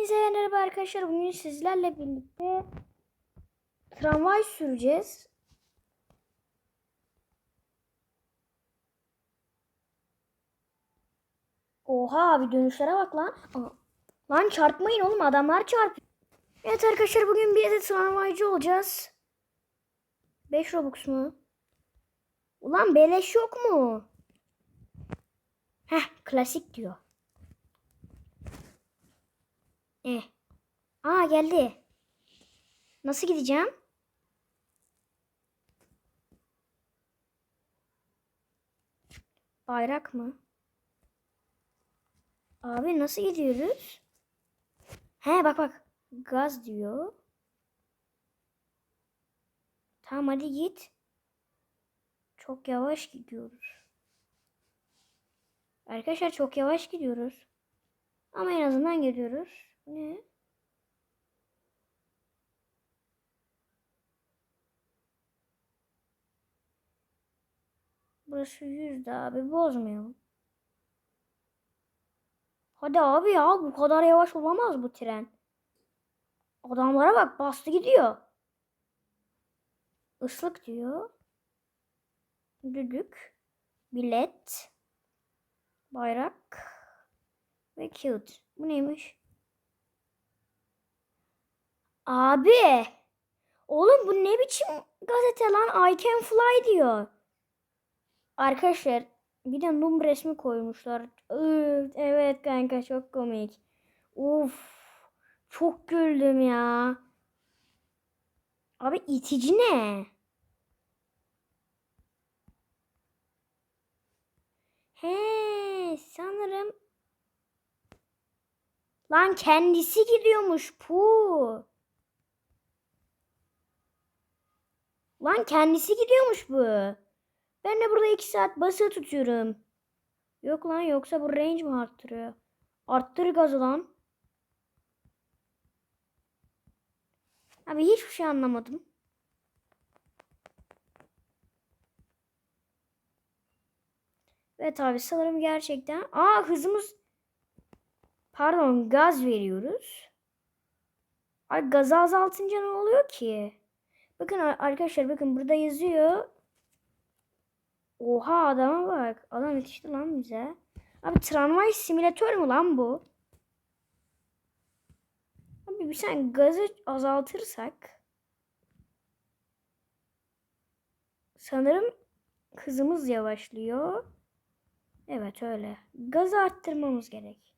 Hepinize merhaba arkadaşlar. Bugün sizlerle birlikte tramvay süreceğiz. Oha abi dönüşlere bak lan. Lan çarpmayın oğlum adamlar çarpıyor. Evet arkadaşlar bugün bir de tramvaycı olacağız. 5 Robux mu? Ulan beleş yok mu? Heh klasik diyor. Eh. Aa geldi. Nasıl gideceğim? Bayrak mı? Abi nasıl gidiyoruz? He bak bak. Gaz diyor. Tamam hadi git. Çok yavaş gidiyoruz. Arkadaşlar çok yavaş gidiyoruz. Ama en azından gidiyoruz. Ne? Burası yüzde abi bozmayalım. Hadi abi ya bu kadar yavaş olamaz bu tren. Adamlara bak bastı gidiyor. Islık diyor. Düdük. Bilet. Bayrak. Ve kağıt. Bu neymiş? Abi. Oğlum bu ne biçim gazete lan? I can fly diyor. Arkadaşlar bir de Num resmi koymuşlar. Evet kanka çok komik. Uf. Çok güldüm ya. Abi itici ne? He sanırım. Lan kendisi gidiyormuş pu. Lan kendisi gidiyormuş bu. Ben de burada iki saat basılı tutuyorum. Yok lan yoksa bu range mi arttırıyor? Arttır gazı lan. Abi hiçbir şey anlamadım. Evet abi sanırım gerçekten. Aa hızımız. Pardon gaz veriyoruz. Ay gazı azaltınca ne oluyor ki? Bakın arkadaşlar bakın burada yazıyor. Oha adama bak. Adam yetişti lan bize. Abi tramvay simülatör mü lan bu? Abi bir sen gazı azaltırsak sanırım hızımız yavaşlıyor. Evet öyle. Gazı arttırmamız gerek.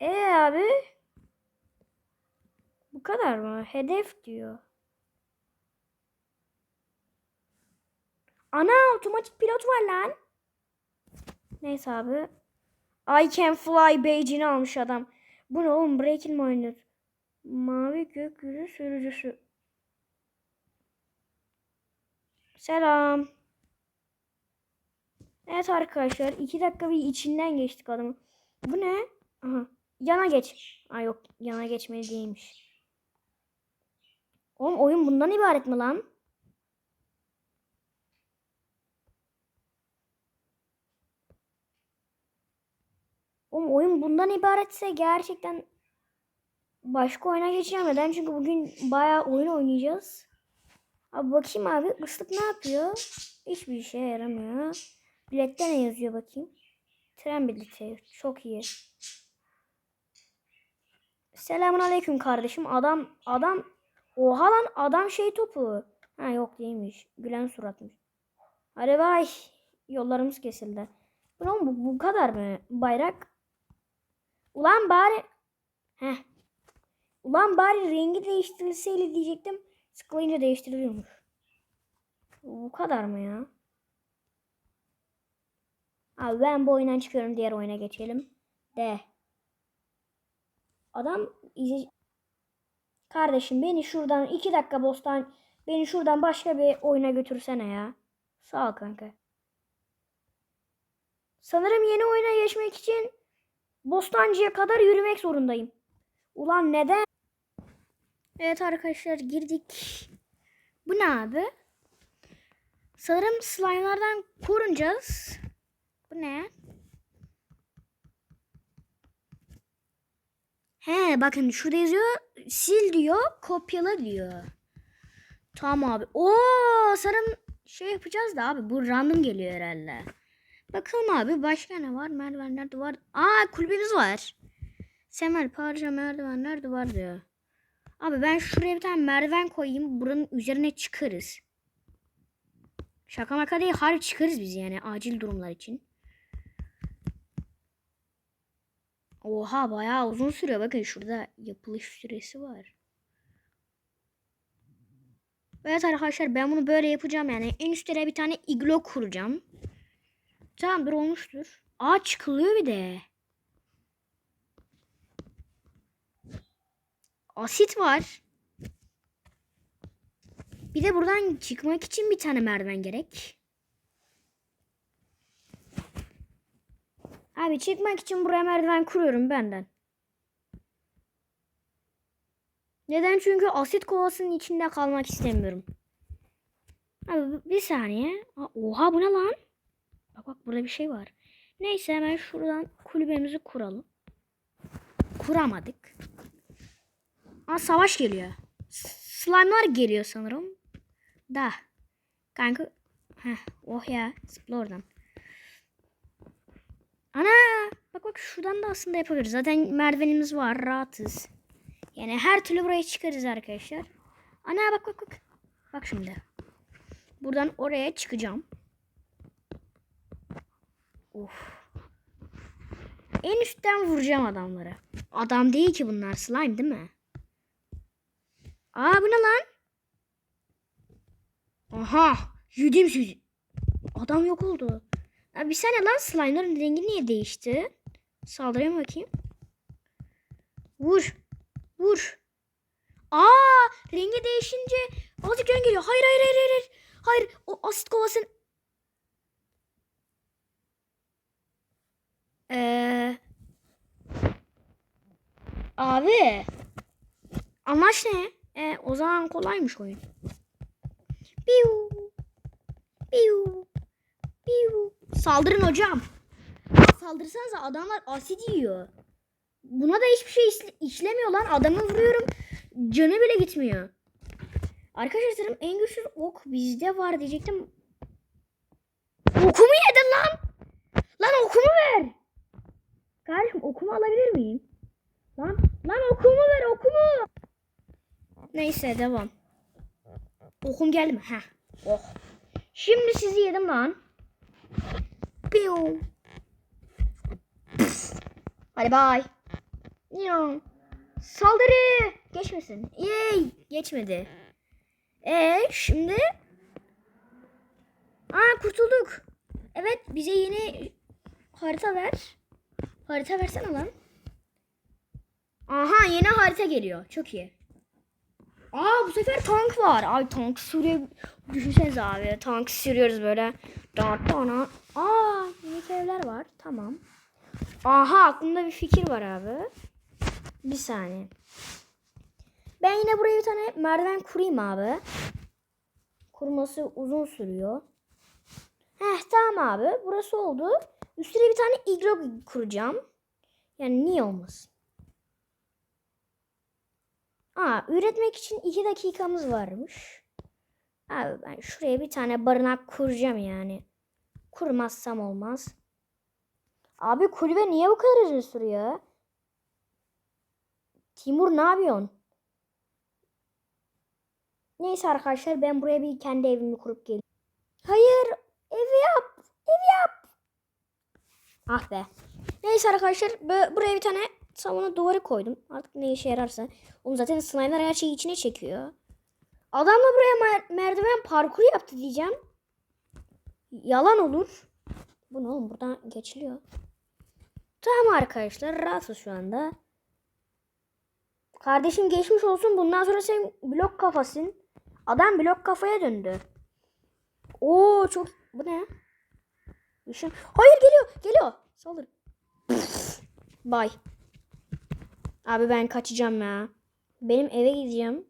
E abi bu kadar mı? Hedef diyor. Ana otomatik pilot var lan. Neyse abi. I can fly badge'ini almış adam. Bu ne oğlum? Breaking mi oynar? Mavi gökyüzü sürücüsü. Selam. Evet arkadaşlar. iki dakika bir içinden geçtik adamı. Bu ne? Aha. Yana geç. Aa yok. Yana geçmeli değilmiş. Oğlum oyun bundan ibaret mi lan? Oğlum oyun bundan ibaretse gerçekten başka oyuna geçeceğim. Neden? Çünkü bugün bayağı oyun oynayacağız. Abi bakayım abi ıslık ne yapıyor? Hiçbir işe yaramıyor. Bilette ne yazıyor bakayım? Tren bileti. Çok iyi. Selamun aleyküm kardeşim. Adam adam oha lan adam şey topu. Ha yok değilmiş. Gülen suratmış. Hadi bay. Yollarımız kesildi. Oğlum, bu, bu kadar mı? Bayrak Ulan bari Heh. Ulan bari rengi değiştirilseydi diyecektim. Sıklayınca değiştiriliyormuş. Bu kadar mı ya? Abi ben bu oyundan çıkıyorum. Diğer oyuna geçelim. De. Adam izle... Kardeşim beni şuradan iki dakika bostan beni şuradan başka bir oyuna götürsene ya. Sağ ol kanka. Sanırım yeni oyuna geçmek için Bostancı'ya kadar yürümek zorundayım. Ulan neden? Evet arkadaşlar girdik. Bu ne abi? Sanırım slime'lardan korunacağız. Bu ne? He bakın şurada yazıyor. Sil diyor. Kopyala diyor. Tamam abi. Oo sanırım şey yapacağız da abi. Bu random geliyor herhalde. Bakalım abi başka ne var? Merdivenler duvar. Aa kulübemiz var. Semer parça merdivenler duvar diyor. Abi ben şuraya bir tane merdiven koyayım. Buranın üzerine çıkarız. Şaka maka değil. Harbi çıkarız biz yani acil durumlar için. Oha bayağı uzun sürüyor. Bakın şurada yapılış süresi var. Evet arkadaşlar ben bunu böyle yapacağım yani. En üstte bir tane iglo kuracağım. Tamamdır olmuştur. Aa çıkılıyor bir de. Asit var. Bir de buradan çıkmak için bir tane merdiven gerek. Abi çıkmak için buraya merdiven kuruyorum benden. Neden? Çünkü asit kovasının içinde kalmak istemiyorum. Abi bir saniye. Oha bu ne lan? Bak bak burada bir şey var. Neyse hemen şuradan kulübemizi kuralım. Kuramadık. Aa savaş geliyor. Slime'lar geliyor sanırım. Da. Kanka. Heh, oh ya. Zıpla oradan. Ana. Bak şuradan da aslında yapabiliriz. Zaten merdivenimiz var. Rahatız. Yani her türlü buraya çıkarız arkadaşlar. Ana bak bak bak. Bak şimdi. Buradan oraya çıkacağım. Of. En üstten vuracağım adamları. Adam değil ki bunlar. Slime değil mi? Aa bu ne lan? Aha. Yüdüm sizi. Adam yok oldu. Abi bir saniye lan slime'ların rengi niye değişti? Saldırayım bakayım. Vur. Vur. Aa rengi değişince azıcık can geliyor. Hayır hayır hayır hayır. Hayır o asit kovasın. Ee, abi amaç ne? E, o zaman kolaymış oyun. Piu. Piu. Piu. Saldırın hocam. Saldırsanıza adamlar asit yiyor. Buna da hiçbir şey işle- işlemiyor lan. Adamı vuruyorum. Canı bile gitmiyor. Arkadaşlarım en güçlü ok bizde var diyecektim. Okumu yedin lan. Lan okumu ver. Kardeşim okumu alabilir miyim? Lan, lan okumu ver okumu. Neyse devam. Okum geldi mi? Heh. Oh. Şimdi sizi yedim lan. Piu. Hadi bay. Saldırı. Geçmesin. Yay. Geçmedi. E şimdi? Aa kurtulduk. Evet bize yeni harita ver. Harita versene lan. Aha yeni harita geliyor. Çok iyi. Aa bu sefer tank var. Ay tank sürüyor. Düşünsenize abi. Tank sürüyoruz böyle. Aa yeni evler var. Tamam. Aha aklımda bir fikir var abi. Bir saniye. Ben yine buraya bir tane merdiven kurayım abi. Kurması uzun sürüyor. Heh tamam abi. Burası oldu. Üstüne bir tane iglo kuracağım. Yani niye olmasın? Aa, üretmek için iki dakikamız varmış. Abi ben şuraya bir tane barınak kuracağım yani. Kurmazsam olmaz. Abi kulübe niye bu kadar uzun sürüyor? Timur ne yapıyorsun? Neyse arkadaşlar ben buraya bir kendi evimi kurup geleyim. Hayır evi yap. Evi yap. Ah be. Neyse arkadaşlar buraya bir tane savunma duvarı koydum. Artık ne işe yararsa. Oğlum zaten slime'lar her şeyi içine çekiyor. Adam da buraya mer- merdiven parkuru yaptı diyeceğim. Yalan olur. Bu ne oğlum buradan geçiliyor. Tamam arkadaşlar rahatız şu anda. Kardeşim geçmiş olsun. Bundan sonra sen blok kafasın. Adam blok kafaya döndü. Oo çok... Bu ne? Işın... Hayır geliyor. Geliyor. Saldır. Bay. Abi ben kaçacağım ya. Benim eve gideceğim.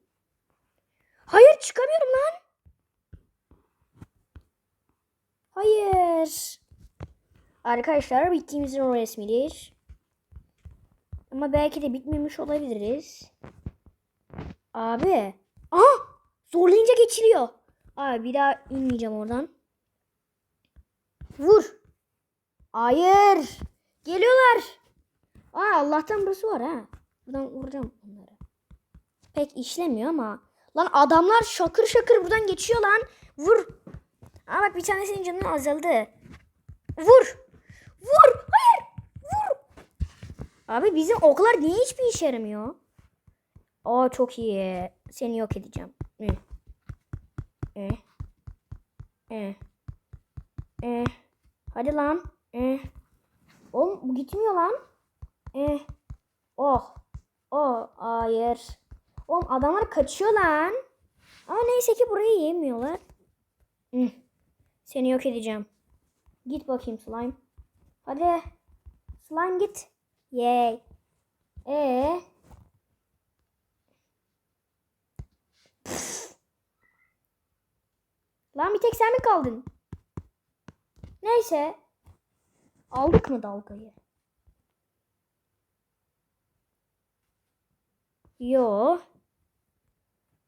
Hayır çıkamıyorum lan. Hayır. Arkadaşlar bittiğimizin resmidir. Ama belki de bitmemiş olabiliriz. Abi. Aha! Zorlayınca geçiliyor. Abi bir daha inmeyeceğim oradan. Vur. Hayır. Geliyorlar. Aa Allah'tan burası var ha. Buradan vuracağım onları. Pek işlemiyor ama. Lan adamlar şakır şakır buradan geçiyor lan. Vur. Aa bak bir tanesinin canı azaldı. Vur. Vur. Hayır. Vur. Abi bizim oklar niye hiçbir işe yaramıyor? Aa çok iyi. Seni yok edeceğim. Hı. Hı. Hı. Hı. Hadi lan. Hı. Oğlum bu gitmiyor lan. Hı. Oh. Oh. Hayır. Oğlum adamlar kaçıyor lan. Ama neyse ki burayı yemiyorlar. Hı. Seni yok edeceğim. Git bakayım slime. Hadi. Slime git. Yay. Ee. Lan bir tek sen mi kaldın? Neyse. Aldık mı dalgayı? Yo.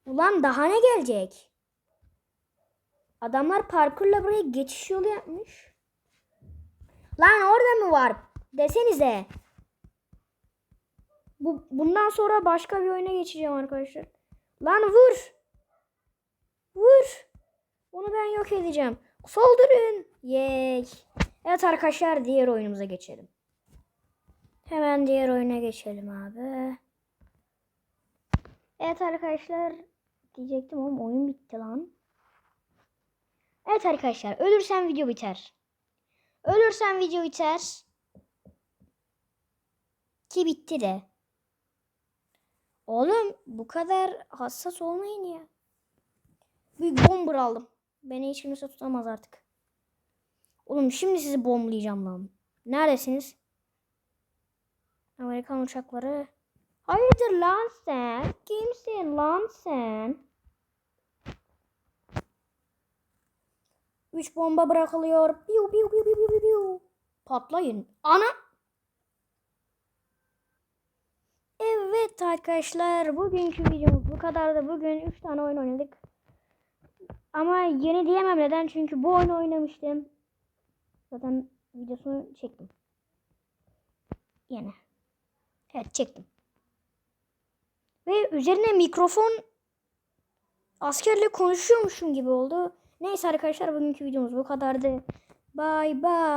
Ulan daha ne gelecek? Adamlar parkurla buraya geçiş yolu yapmış. Lan orada mı var? Desenize. Bu, bundan sonra başka bir oyuna geçeceğim arkadaşlar. Lan vur. Vur. Onu ben yok edeceğim. Saldırın. Yay. Evet arkadaşlar diğer oyunumuza geçelim. Hemen diğer oyuna geçelim abi. Evet arkadaşlar diyecektim ama oyun bitti lan. Evet arkadaşlar ölürsen video biter. Ölürsen video biter. Ki bitti de. Oğlum bu kadar hassas olmayın ya. Büyük bomber aldım. Beni hiç kimse tutamaz artık. Oğlum şimdi sizi bomblayacağım lan. Neredesiniz? Amerikan uçakları. Hayırdır lan sen? Kimsin lan sen? Üç bomba bırakılıyor. Piu piu piu piu piu piu. Patlayın. Ana! Evet arkadaşlar bugünkü videomuz bu kadar da bugün 3 tane oyun oynadık. Ama yeni diyemem neden çünkü bu oyunu oynamıştım. Zaten videosunu çektim. Yine. Evet çektim. Ve üzerine mikrofon askerle konuşuyormuşum gibi oldu. Neyse arkadaşlar bugünkü videomuz bu kadardı. Bye bye.